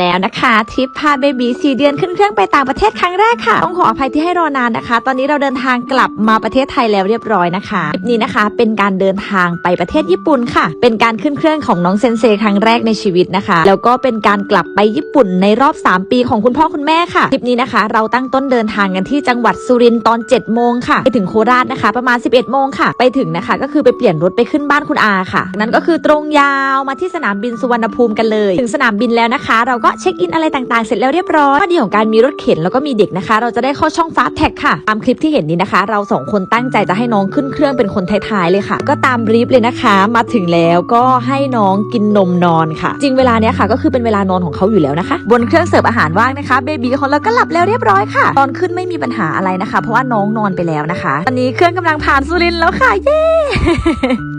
แล้วนะคะทริปพาเบบีสี่เดือนขึ้นเครื่องไปต่างประเทศครั้งแรกค่ะ ต้องขออภัยที่ให้รอนานนะคะ ตอนนี้เราเดินทางกลับมาประเทศไทยแล้วเรียบร้อยนะคะทริปนี้นะคะ เป็นการเดินทางไปประเทศญี่ปุ่นค่ะ เป็นการขึ้นเครื่องของน้องเซนเซครั้งแรกในชีวิตนะคะ แล้วก็เป็นการกลับไปญี่ปุ่นในรอบ 3 ปีของคุณพ่อคุณแม่ค่ะทริปนี้นะคะ เราตั้งต้นเดินทางกันที่จังหวัดสุรินทร์ตอน7โมงค่ะไปถึงโคราชนะคะ ประมาณ 11โมงค่ะ ไปถึงนะคะ ก็คือไปเปลี่ยนรถไปขึ้นบ้านคุณอาค่ะ นั้นก็คือตรงยาวมาที่สนามบินสุวรรณภูมิกันเลย ถึงสนามบินแล้วนะคะ เราก็เช็คอินอะไรต่างๆ เสร็จแล้วเรียบร้อยข้อดีของการมีรถเข็นแล้วก็มีเด็กนะคะ เราจะได้เข้าช่องฟาสแท็กค่ะ ตามคลิปที่เห็นนี้นะคะ เราสองคนตั้งใจจะให้น้องขึ้นเครื่องเป็นคนท้ายๆเลยค่ะ ก็ตามบรีฟเลยนะคะ มาถึงแล้วก็ให้น้องกินนมนอนค่ะ จริงเวลาเนี้ยค่ะ ก็คือเป็นเวลานอนของเขาอยู่แล้วนะคะ บนเครื่องเสิร์ฟอาหารว่างนะคะเบบีของเราก็หลับแล้วเรียบร้อยค่ะ ตอนขึ้นไม่มีปัญหาอะไรนะคะ เพราะว่าน้องนอนไปแล้วนะคะ ตอนนี้เครื่องกำลังผ่านสุรินแล้วค่ะเย้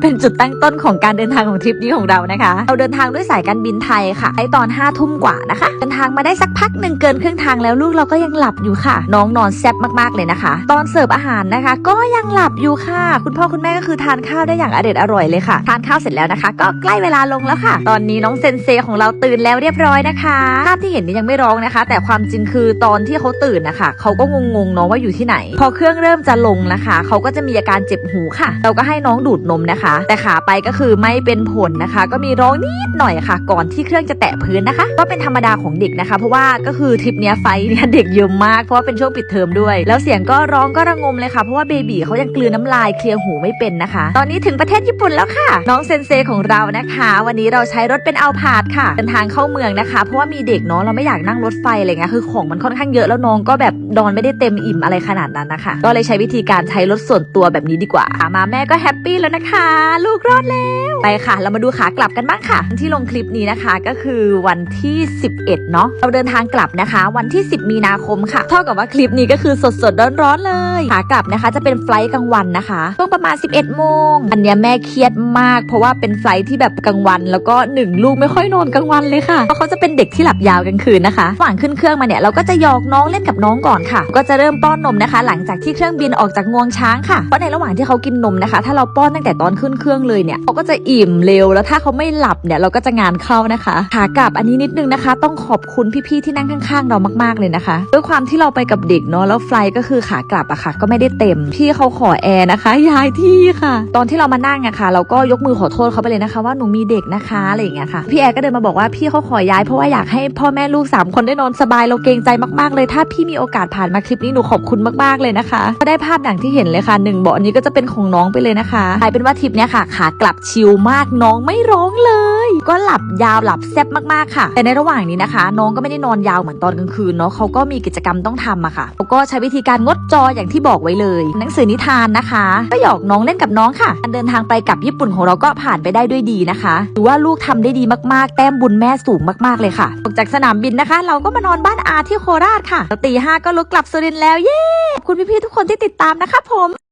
เป็นจุดตั้งต้นของการเดินทางของทริปนี้ของเรานะคะ เราเดินทางด้วยสายการบินไทยค่ะไอตอน5้าทุ่มกว่านะคะ เดินทางมาได้สักพักหนึ่งเกินครึ่งทางแล้วลูกเราก็ยังหลับอยู่ค่ะ น้องนอนแซ่บมากๆเลยนะคะ ตอนเสิร์ฟอาหารนะคะ ก็ยังหลับอยู่ค่ะ คุณพ่อคุณแม่ก็คือทานข้าวได้อย่างอเด็ดอร่อยเลยค่ะ ทานข้าวเสร็จแล้วนะคะ ก็ใกล้เวลาลงแล้วค่ะ ตอนนี้น้องเซนเซของเราตื่นแล้วเรียบร้อยนะคะภาพที่เห็นนี่ยังไม่ร้องนะคะ แต่ความจริงคือตอนที่เขาตื่นนะคะเขาก็งงๆเนาะว่าอยู่ที่ไหน พอเครื่องเริ่มจะลงนะคะเขาก็จะมีอาการเจ็บหูค่ะ เราก็ให้น้องดูดนมนะคะแต่ขาไปก็คือไม่เป็นผลนะคะ ก็มีร้องนิดหน่อยค่ะ ก่อนที่เครื่องจะแตะพื้นนะคะ ก็เป็นธรรมดาของเด็กนะคะ เพราะว่าก็คือทริปเนี้ยไฟเนี่ยเด็กเยอะมากเพราะว่าเป็นช่วงปิดเทอมด้วย แล้วเสียงก็ร้องก็ระงมเลยค่ะเพราะว่าเบบีเขายังกลืนน้ำลายเคลียร์หูไม่เป็นนะคะ ตอนนี้ถึงประเทศญี่ปุ่นแล้วค่ะ น้องเซนเซของเรานะคะ วันนี้เราใช้รถเป็นเอาพาดค่ะเดินทางเข้าเมืองนะคะ เพราะว่ามีเด็กเนาะเราไม่อยากนั่งรถไฟอะไรเงี้ยคือของมันค่อนข้างเยอะแล้วน้องก็แบบนอนไม่ได้เต็มอิ่มอะไรขนาดนั้นนะคะ ก็เลยใช้วิธีการใช้รถส่วนตัวแบบนี้ดีกว่ามาแม่ก็แฮปปี้แล้วนะคะลูกรอดแล้วไปค่ะ เรามาดูขากลับกันบ้างค่ะ ที่ลงคลิปนี้นะคะก็คือวันที่ 11 เนาะเราเดินทางกลับนะคะ วันที่ 10 มีนาคมค่ะ เท่ากับว่าคลิปนี้ก็คือสดๆร้อนๆเลยขากลับนะคะจะเป็นไฟล์กลางวันนะคะช่วงประมาณ 11 โมง อันเนี้ยแม่เครียดมาก เพราะว่าเป็นไฟล์ที่แบบกลางวัน แล้วก็หนึ่งลูกไม่ค่อยนอนกลางวันเลยค่ะเพราะเขาจะเป็นเด็กที่หลับยาวกลางคืนนะคะระหว่างขึ้นเครื่องมาเนี่ยเราก็จะหยอกน้องเล่นกับน้องก่อนค่ะ ก็จะเริ่มป้อนนมนะคะ หลังจากที่เครื่องบินออกจากงวงช้างค่ะเพราะในระหว่างที่เขากินนมนะคะ ถ้าเราป้อนตั้งแต่ตอนขึ้นเครื่องเลยเนี่ยเขาก็จะอิ่มเร็วแล้วถ้าเขาไม่หลับเนี่ยเราก็จะงานเข้านะคะขากลับอันนี้นิดนึงนะคะ ต้องขอบคุณพี่ๆที่นั่งข้างๆ เรามากๆเลยนะคะด้วยความที่เราไปกับเด็กเนาะแล้วไฟก็คือขากลับอะค่ะ ก็ไม่ได้เต็มพี่เขาขอแอร์นะคะย้ายที่ค่ะ ตอนที่เรามานั่งอะค่ะ เราก็ยกมือขอโทษเขาไปเลยนะคะ ว่าหนูมีเด็กนะคะอะไรอย่างเงี้ยค่ะพี่แอร์ก็เดินมาบอกว่าพี่เขาขอย้ายเพราะว่าอยากให้พ่อแม่ลูกสามคนได้นอนสบายเราเกรงใจมากๆ เลยถ้าพี่มีโอกาสผ่านมาคลิปนี้หนูขอบคุณมากๆเลยนะคะก็ได้ภาพอย่างที่เห็นเลยค่ะหนึ่งเบาะนี้ก็จะเป็นของน้องไปเลยนะคะกลายเป็นว่าทริปเนี้ยค่ะ ขากลับชิลมากน้องไม่ร้องเลย ก็หลับยาวหลับแซ่บมากๆค่ะ แต่ในระหว่างนี้นะคะ น้องก็ไม่ได้นอนยาวเหมือนตอนกลางคืนเนาะเขาก็มีกิจกรรมต้องทำอะค่ะแล้วก็ใช้วิธีการงดจออย่างที่บอกไว้เลย หนังสือนิทานนะคะ ก็หยอกน้องเล่นกับน้องค่ะการเดินทางไปกับญี่ปุ่นของเราก็ผ่านไปได้ด้วยดีนะคะถือว่าลูกทำได้ดีมากๆ แต้มบุญแม่สูงมากๆเลยค่ะออกจากสนามบินนะคะ เราก็มานอนบ้านอาที่โคราชค่ะตีห้าก็ลุกกลับสุรินทร์แล้วเย้ขอบคุณพี่ๆทุกคนที่ติดตามนะคะผม